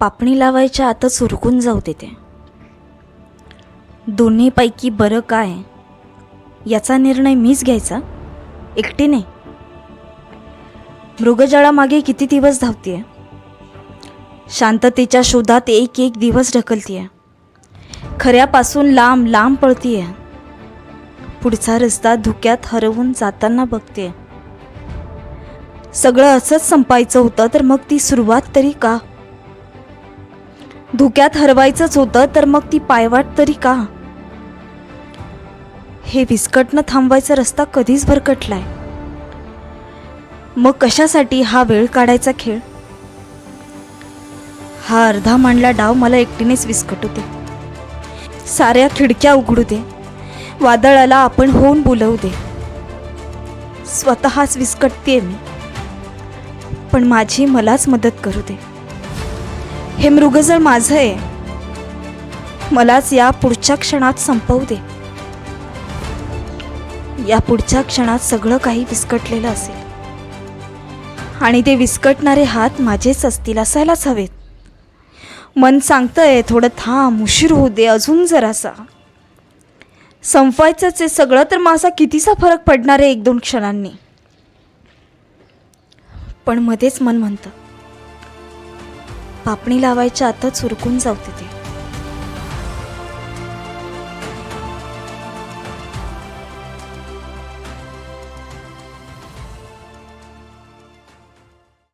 पापणी लावायच्या आतच उरकून जाऊ देते दोन्हीपैकी बरं काय? याचा निर्णय मीच घ्यायचा? एकटीने? मृगजळामागे किती दिवस धावतीये? शांततेच्या शोधात एक एक दिवस ढकलतीये. खऱ्यापासून लांब लांब पळतीये. पुढचा रस्ता धुक्यात हरवून जाताना बघते सगळं असंच संपायचं होतं तर मग ती सुरुवात तरी का? धुक्यात हरवायचंच होतं तर मग ती पायवाट तरी का? हे विस्कटनं थांबवायचा रस्ता कधीच भरकटलाय. मग कशासाठी हा वेळ काढायचा खेळ? हा अर्धा मांडला डाव मला एकटीनेच विस्कटू दे. साऱ्या खिडक्या उघडू दे. वादळाला आपण होऊन बोलवू दे. स्वतःच विस्कटते मी. पण माझी मलाच मदत करू दे. हे मृगजळ माझं आहे. मलाच या पुढच्या क्षणात संपवू दे. या पुढच्या क्षणात सगळं काही विस्कटलेलं असेल. आणि ते विस्कटणारे हात माझेच असतील असायलाच हवेत. मन सांगतंय थोडं थांब उशीर होऊ दे अजून जरासा. संपवायचंच आहे सगळं तर माझा कितीसा फरक पडणार आहे एक दोन क्षणांनी. पण मध्येच मन म्हणतं पापणी लावायच्या आतच उरकून जाऊ ते